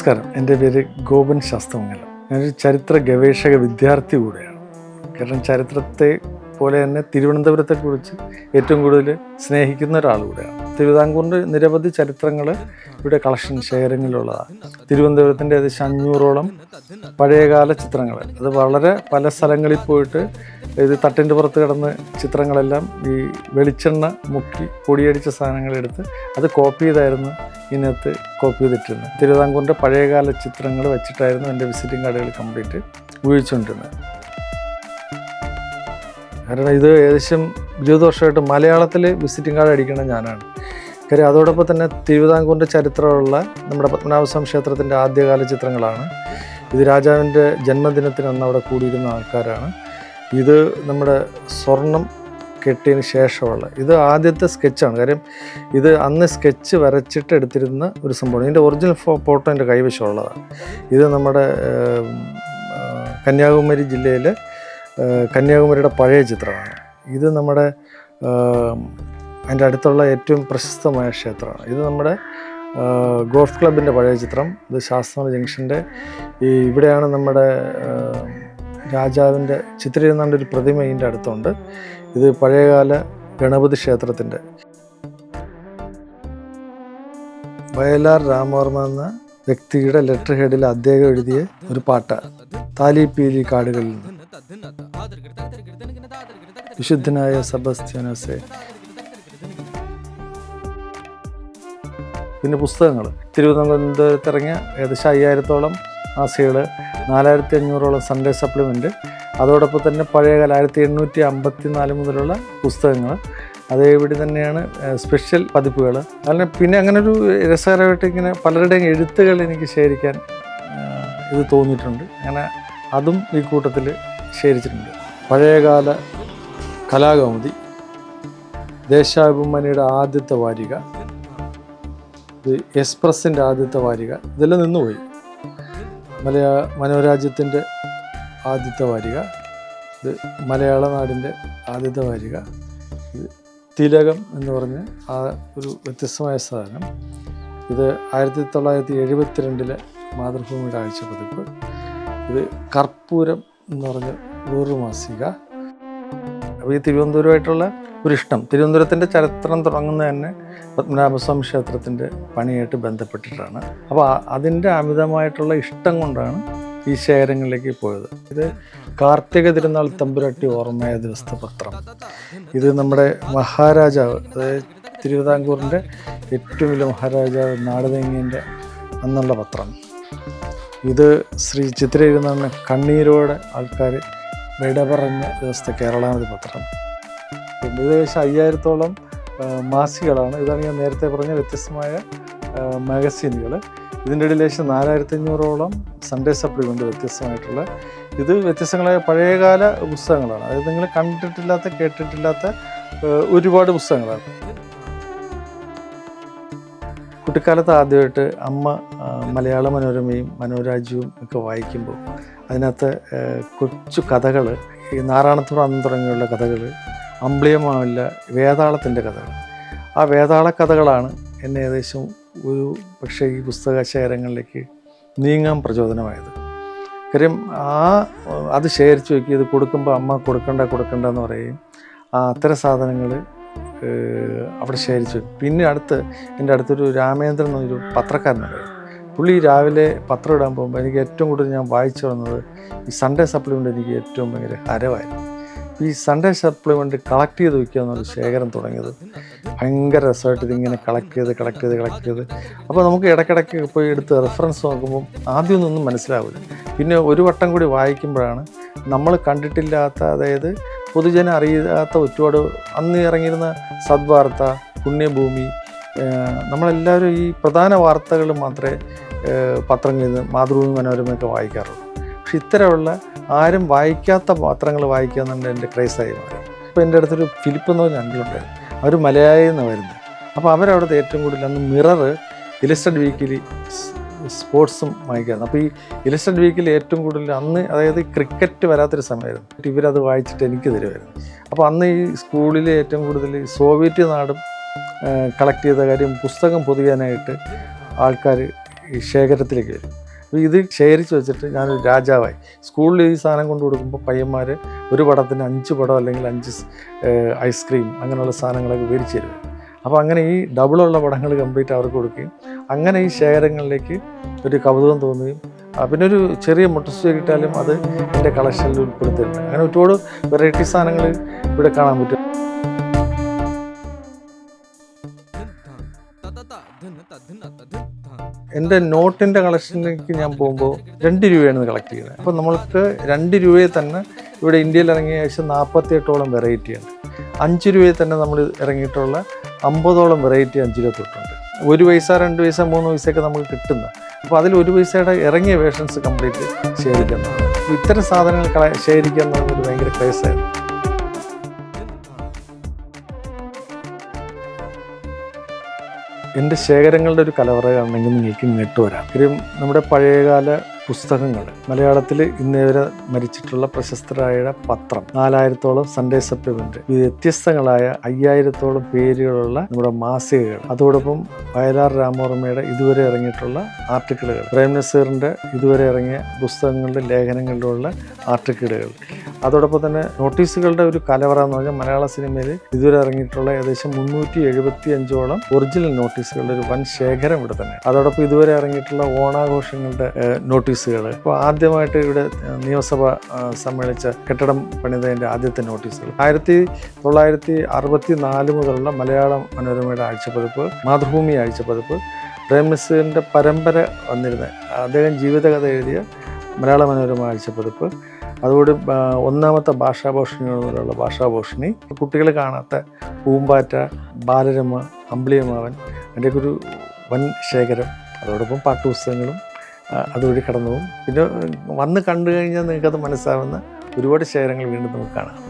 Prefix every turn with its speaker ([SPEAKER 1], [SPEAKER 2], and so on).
[SPEAKER 1] നമസ്കാരം. എന്റെ പേര് ഗോപൻ ശാസ്ത്രമംഗലം. ഞാനൊരു ചരിത്ര ഗവേഷക വിദ്യാർത്ഥി കൂടെയാണ്. കാരണം ചരിത്രത്തെ പോലെ തന്നെ തിരുവനന്തപുരത്തെക്കുറിച്ച് ഏറ്റവും കൂടുതൽ സ്നേഹിക്കുന്ന ഒരാൾ കൂടെയാണ് തിരുവിതാംകൂറിന്റെ നിരവധി ചരിത്രങ്ങൾ ഇവിടെ കളക്ഷൻ ശേഖരങ്ങളിലുള്ളതാണ്. തിരുവനന്തപുരത്തിന്റെ ഏകദേശം അഞ്ഞൂറോളം പഴയകാല ചിത്രങ്ങൾ. അത് വളരെ പല സ്ഥലങ്ങളിൽ പോയിട്ട് ഇത് തട്ടിന്റെ പുറത്ത് കിടന്ന് ചിത്രങ്ങളെല്ലാം ഈ വെളിച്ചെണ്ണ മുക്കി പൊടിയടിച്ച സാധനങ്ങളെടുത്ത് അത് കോപ്പി ചെയ്തായിരുന്നു. ഇതിനകത്ത് കോപ്പി ചെയ്തിട്ടിരുന്നത് തിരുവിതാംകൂറിന്റെ പഴയകാല ചിത്രങ്ങൾ വെച്ചിട്ടായിരുന്നു എന്റെ വിസിറ്റിംഗ് കാർഡുകൾ കംപ്ലീറ്റ് ഉപയോഗിച്ചുകൊണ്ടിരുന്നത്. കാരണം ഇത് ഏകദേശം ഇരുപത് വർഷമായിട്ട് മലയാളത്തിൽ വിസിറ്റിംഗ് കാർഡ് അടിക്കുന്ന ഞാനാണ്. കാര്യം അതോടൊപ്പം തന്നെ തിരുവിതാംകൂറിന്റെ ചരിത്രമുള്ള നമ്മുടെ പത്മനാഭസ്വാമി ക്ഷേത്രത്തിന്റെ ആദ്യകാല ചിത്രങ്ങളാണ്. ഇത് രാജാവിന്റെ ജന്മദിനത്തിന് അന്ന് അവിടെ കൂടിയിരുന്ന ആൾക്കാരാണ്. ഇത് നമ്മുടെ സ്വർണം കെട്ടിയതിന് ശേഷമുള്ള ഇത് ആദ്യത്തെ സ്കെച്ചാണ്. കാര്യം ഇത് അന്ന് സ്കെച്ച് വരച്ചിട്ട് എടുത്തിരുന്ന ഒരു സംഭവമാണ്. ഇതിന്റെ ഒറിജിനൽ ഫോട്ടോ എന്റെ കൈവശമുള്ളതാണ്. ഇത് നമ്മുടെ കന്യാകുമാരി ജില്ലയിലെ കന്യാകുമാരിയുടെ പഴയ ചിത്രമാണ്. ഇത് നമ്മുടെ അതിന്റെ അടുത്തുള്ള ഏറ്റവും പ്രശസ്തമായ ക്ഷേത്രമാണ്. ഇത് നമ്മുടെ ഗോൾഫ് ക്ലബിന്റെ പഴയ ചിത്രം. ഇത് ശാസ്ത്ര ജംഗ്ഷന്റെ ഈ ഇവിടെയാണ് നമ്മുടെ രാജാവിന്റെ ചിത്രീരുന്നാണ്ട് ഒരു പ്രതിമ ഇതിന്റെ അടുത്തുണ്ട്. ഇത് പഴയകാല ഗണപതി ക്ഷേത്രത്തിന്റെ. വയലാർ രാമവർമ്മ എന്ന വ്യക്തിയുടെ ലെറ്റർ ഹെഡിൽ അദ്ദേഹം എഴുതിയ ഒരു പാട്ടാണ് താലി പീലി കാടുകളിൽ നിന്ന്. വിശുദ്ധനായ സബസ്ത്യാനോസെ പിന്നെ പുസ്തകങ്ങൾ തിരുവനന്തപുരത്ത് ഇറങ്ങിയ ഏകദേശം അയ്യായിരത്തോളം മാസികൾ നാലായിരത്തി അഞ്ഞൂറോളം സൺഡേ സപ്ലിമെന്റ് അതോടൊപ്പം തന്നെ പഴയകാല ആയിരത്തി എണ്ണൂറ്റി അമ്പത്തി നാല് മുതലുള്ള പുസ്തകങ്ങൾ. അതേ അതേപടി തന്നെയാണ് സ്പെഷ്യൽ പതിപ്പുകൾ. അങ്ങനെ പിന്നെ അങ്ങനെ ഒരു രസകരമായിട്ട് ഇങ്ങനെ പലരുടെയും എഴുത്തുകൾ എനിക്ക് ശേഖരിക്കാൻ ഇത് തോന്നിയിട്ടുണ്ട്. അങ്ങനെ അതും ഈ കൂട്ടത്തിൽ ശേഖരിച്ചിട്ടുണ്ട് പഴയകാല കലാകൗമുദി ദേശാഭിമാനിയുടെ ആദ്യത്തെ വാരിക ഇത് എക്സ്പ്രസിന്റെ ആദ്യത്തെ വാരിക ഇതെല്ലാം നിന്നുപോയി. മലയാ മനോരാജ്യത്തിന്റെ ആദ്യത്തെ വാരിക ഇത് മലയാള നാടിന്റെ ആദ്യത്തെ വാരിക ഇത് തിലകം എന്ന് പറഞ്ഞ് ആ ഒരു വ്യത്യസ്തമായ സാധനം. ഇത് ആയിരത്തി തൊള്ളായിരത്തി എഴുപത്തിരണ്ടിലെ മാതൃഭൂമിയുടെ ആഴ്ച പതിപ്പ്. ഇത് കർപ്പൂരം എന്ന് പറഞ്ഞ വേറൊരു മാസിക. അപ്പോൾ ഈ തിരുവനന്തപുരമായിട്ടുള്ള ഒരു ഇഷ്ടം തിരുവനന്തപുരത്തിന്റെ ചരിത്രം തുടങ്ങുന്നത് തന്നെ പത്മനാഭസ്വാമി ക്ഷേത്രത്തിന്റെ പണിയായിട്ട് ബന്ധപ്പെട്ടിട്ടാണ്. അപ്പോൾ അതിന്റെ അമിതമായിട്ടുള്ള ഇഷ്ടം കൊണ്ടാണ് ഈ ശേഖരങ്ങളിലേക്ക് പോയത്. ഇത് കാർത്തിക തിരുനാൾ തമ്പുരട്ടി ഓർമ്മയ ദിവസത്തെ പത്രം. ഇത് നമ്മുടെ മഹാരാജാവ് അതായത് തിരുവിതാംകൂറിന്റെ ഏറ്റവും വലിയ മഹാരാജാവ് നാടുതെങ്ങിന്റെ അന്നുള്ള പത്രം. ഇത് ശ്രീ ചിത്ര എഴുതുന്ന കണ്ണീരോടെ ആൾക്കാർ വിട പറഞ്ഞ ദിവസത്തെ പത്രം. പിന്നെ ഏകദേശം അയ്യായിരത്തോളം മാസികളാണ്. ഇതാണ് ഞാൻ നേരത്തെ പറഞ്ഞ വ്യത്യസ്തമായ മാഗസീനുകൾ ഇതിന്റെ ഇടയിൽ ഏകദേശം നാലായിരത്തി അഞ്ഞൂറോളം സൺഡേ സപ്ലിമെന്റ് വ്യത്യസ്തമായിട്ടുള്ള ഇത് വ്യത്യസ്തങ്ങളായ പഴയകാല പുസ്തകങ്ങളാണ്. അതായത് നിങ്ങൾ കണ്ടിട്ടില്ലാത്ത കേട്ടിട്ടില്ലാത്ത ഒരുപാട് പുസ്തകങ്ങളാണ്. കുട്ടിക്കാലത്ത് ആദ്യമായിട്ട് അമ്മ മലയാള മനോരമയും മനോരാജ്യവും ഒക്കെ വായിക്കുമ്പോൾ അതിനകത്ത് കൊച്ചു കഥകൾ ഈ നാരായണത്തുറ അന്ന് തുടങ്ങിയുള്ള കഥകൾ അമ്പ്ലിയമാവില്ല വേതാളത്തിന്റെ കഥകൾ. ആ വേതാള കഥകളാണ് എന്നെ ഏകദേശം ഒരു പക്ഷേ ഈ പുസ്തക ശേഖരങ്ങളിലേക്ക് നീങ്ങാൻ പ്രചോദനമായത്. കാര്യം ആ അത് ശേഖരിച്ച് വയ്ക്കുക ഇത് കൊടുക്കുമ്പോൾ അമ്മ കൊടുക്കണ്ട കൊടുക്കണ്ട എന്ന് പറയും. അത്തരം സാധനങ്ങൾ അവിടെ ശേഖരിച്ചു. പിന്നെ അടുത്ത് എന്റെ അടുത്തൊരു രാമേന്ദ്രൻ എന്നൊരു പത്രക്കാരനുണ്ടായിരുന്നു പുള്ളി രാവിലെ പത്രം ഇടാൻ പോകുമ്പോൾ എനിക്ക് ഏറ്റവും കൂടുതൽ ഞാൻ വായിച്ചു വന്നത് ഈ സൺഡേ സപ്ലിമെന്റ് എനിക്ക് ഏറ്റവും ഭയങ്കര ഹരവായിരുന്നു ഈ സൺഡേ സപ്ലിമെന്റ് കളക്ട് ചെയ്ത് വയ്ക്കുക എന്നൊരു ശേഖരം തുടങ്ങിയത്. ഭയങ്കര രസമായിട്ട് ഇതിങ്ങനെ കളക്ട് ചെയ്ത് കളക്ട് ചെയ്ത് കളക്ട് ചെയ്ത്. അപ്പോൾ നമുക്ക് ഇടയ്ക്കിടയ്ക്ക് പോയി എടുത്ത് റെഫറൻസ് നോക്കുമ്പോൾ ആദ്യമൊന്നും മനസ്സിലാവില്ല. പിന്നെ ഒരു വട്ടം കൂടി വായിക്കുമ്പോഴാണ് നമ്മൾ കണ്ടിട്ടില്ലാത്ത അതായത് പൊതുജനം അറിയാത്ത ഒരുപാട് അന്ന് ഇറങ്ങിയിരുന്ന സദ്വാർത്ത പുണ്യഭൂമി നമ്മളെല്ലാവരും ഈ പ്രധാന വാർത്തകൾ മാത്രമേ പത്രങ്ങളിൽ നിന്ന് മാതൃഭൂമി മനോരമയൊക്കെ വായിക്കാറുള്ളൂ. പക്ഷെ ഇത്തരമുള്ള ആരും വായിക്കാത്ത പത്രങ്ങൾ വായിക്കുക എന്നുള്ള എന്റെ ക്രൈസായി മാറി ഇപ്പോൾ എന്റെ അടുത്തൊരു ഫിലിപ്പ് എന്ന് പറഞ്ഞ അങ്കിളുണ്ടായിരുന്നു. അവർ മലയാളിയിൽ നിന്ന് വരുന്നത് അപ്പോൾ അവരവിടുത്തെ ഏറ്റവും കൂടുതൽ അന്ന് മിറർ ഇലസ്റ്റഡ് വീക്കിലി സ്പോർട്സും വായിക്കായിരുന്നു അപ്പോൾ ഈ ഇലസ്റ്റഡ് വീക്കിൽ ഏറ്റവും കൂടുതൽ അന്ന് അതായത് ക്രിക്കറ്റ് വരാത്തൊരു സമയമായിരുന്നു. ഇവരത് വായിച്ചിട്ട് എനിക്ക് തരുമായിരുന്നു അപ്പോൾ അന്ന് ഈ സ്കൂളിൽ ഏറ്റവും കൂടുതൽ സോവിയറ്റ് നാടും കളക്ട് ചെയ്ത കാര്യം പുസ്തകം പൊതിയാനായിട്ട് ആൾക്കാർ ഈ ശേഖരത്തിലേക്ക് വരും. അപ്പോൾ ഇത് ശേഖരിച്ച് വെച്ചിട്ട് ഞാനൊരു രാജാവായി. സ്കൂളിൽ ഈ സാധനം കൊണ്ടു കൊടുക്കുമ്പോൾ പയ്യന്മാർ ഒരു പടത്തിന് അഞ്ച് പടം അല്ലെങ്കിൽ അഞ്ച് ഐസ്ക്രീം അങ്ങനെയുള്ള സാധനങ്ങളൊക്കെ മേടിച്ച് തരും അപ്പോൾ അങ്ങനെ ഈ ഡബിളുള്ള പടങ്ങൾ കംപ്ലീറ്റ് അവർക്ക് കൊടുക്കുകയും അങ്ങനെ ഈ ശേഖരങ്ങളിലേക്ക് ഒരു കൗതുകം തോന്നുകയും പിന്നെ ഒരു ചെറിയ മുട്ടസ് കിട്ടാലും അത് എന്റെ കളക്ഷനിൽ ഉൾപ്പെടുത്തിയിട്ടുണ്ട് അങ്ങനെ ഒരുപാട് വെറൈറ്റി സാധനങ്ങൾ ഇവിടെ കാണാൻ പറ്റും. എന്റെ നോട്ടിന്റെ കളക്ഷനിലേക്ക് ഞാൻ പോകുമ്പോൾ രണ്ട് രൂപയാണ് കളക്ട് ചെയ്യുന്നത്. അപ്പോൾ നമ്മൾക്ക് രണ്ട് രൂപയിൽ തന്നെ ഇവിടെ ഇന്ത്യയിൽ ഇറങ്ങിയ ഏകദേശം നാൽപ്പത്തിയെട്ടോളം വെറൈറ്റിയാണ് അഞ്ച് രൂപയിൽ തന്നെ നമ്മൾ ഇറങ്ങിയിട്ടുള്ള അമ്പതോളം വെറൈറ്റി അഞ്ച് രൂപ തൊട്ടുണ്ട്. ഒരു പൈസ രണ്ട് പൈസ മൂന്ന് പൈസയൊക്കെ നമുക്ക് കിട്ടുന്ന. അപ്പോൾ അതിൽ ഒരു പൈസയുടെ ഇറങ്ങിയ വേഷൻസ് കംപ്ലീറ്റ് ശേഖരിക്കുന്നതാണ് ഇത്തരം സാധനങ്ങൾ ശേഖരിക്കുക എന്ന് ഭയങ്കര ക്രേസായിരുന്നു എന്റെ ശേഖരങ്ങളുടെ ഒരു കലവറ കാണണമെങ്കിൽ നിങ്ങൾക്ക് ഇങ്ങോട്ട് വരാം. കാര്യം നമ്മുടെ പഴയകാല പുസ്തകങ്ങൾ. മലയാളത്തിൽ ഇന്നേവരെ മരിച്ചിട്ടുള്ള പ്രശസ്തരായ പത്രം. നാലായിരത്തോളം സൺഡേ സപ്ലിമെന്റ് വ്യത്യസ്തങ്ങളായ അയ്യായിരത്തോളം പേരുകളുള്ള നമ്മുടെ മാസികകൾ. അതോടൊപ്പം വയലാർ രാമവർമ്മയുടെ ഇതുവരെ ഇറങ്ങിയിട്ടുള്ള ആർട്ടിക്കിളുകൾ. പ്രേം നസീറിന്റെ ഇതുവരെ ഇറങ്ങിയ പുസ്തകങ്ങളുടെ ലേഖനങ്ങളിലുള്ള ആർട്ടിക്കിളുകൾ. അതോടൊപ്പം തന്നെ നോട്ടീസുകളുടെ ഒരു കലവറ എന്ന് പറഞ്ഞാൽ മലയാള സിനിമയിൽ ഇതുവരെ ഇറങ്ങിയിട്ടുള്ള ഏകദേശം മുന്നൂറ്റി എഴുപത്തി അഞ്ചോളം ഒറിജിനൽ നോട്ടീസുകളുടെ ഒരു വൻ ശേഖരം ഇവിടെ തന്നെ. അതോടൊപ്പം ഇതുവരെ ഇറങ്ങിയിട്ടുള്ള ഓണാഘോഷങ്ങളുടെ നോട്ടീസുകൾ ഇപ്പോൾ ആദ്യമായിട്ട് ഇവിടെ നിയമസഭ സമ്മേളിച്ച കെട്ടിടം പണിതതിന്റെ ആദ്യത്തെ നോട്ടീസുകൾ ആയിരത്തി തൊള്ളായിരത്തി അറുപത്തി നാല് മുതലുള്ള മലയാള മനോരമയുടെ ആഴ്ചപ്പതിപ്പ് മാതൃഭൂമി ആഴ്ചപ്പതിപ്പ് പ്രേം നസീറിന്റെ പരമ്പര വന്നിരുന്ന. അദ്ദേഹം ജീവിതകഥ എഴുതിയ മലയാള മനോരമ ആഴ്ചപ്പതിപ്പ്. അതുകൂടി ആ, ഒന്നാമത്തെ ഭാഷാഭൂഷണികളുള്ള ഭാഷാഭൂഷണി. കുട്ടികൾ കാണാത്ത പൂമ്പാറ്റ ബാലരമ അമ്പിളിയമാവൻ അതിന്റെയൊക്കെ ഒരു വൻ ശേഖരം. അതോടൊപ്പം പാട്ടുപുസ്തകങ്ങളും അതുവഴി കടന്നു പോകും പിന്നെ വന്ന് കണ്ടു കഴിഞ്ഞാൽ നിങ്ങൾക്കത് മനസ്സാവുന്ന ഒരുപാട് ശേഖരങ്ങൾ വീണ്ടും നമുക്ക് കാണാം.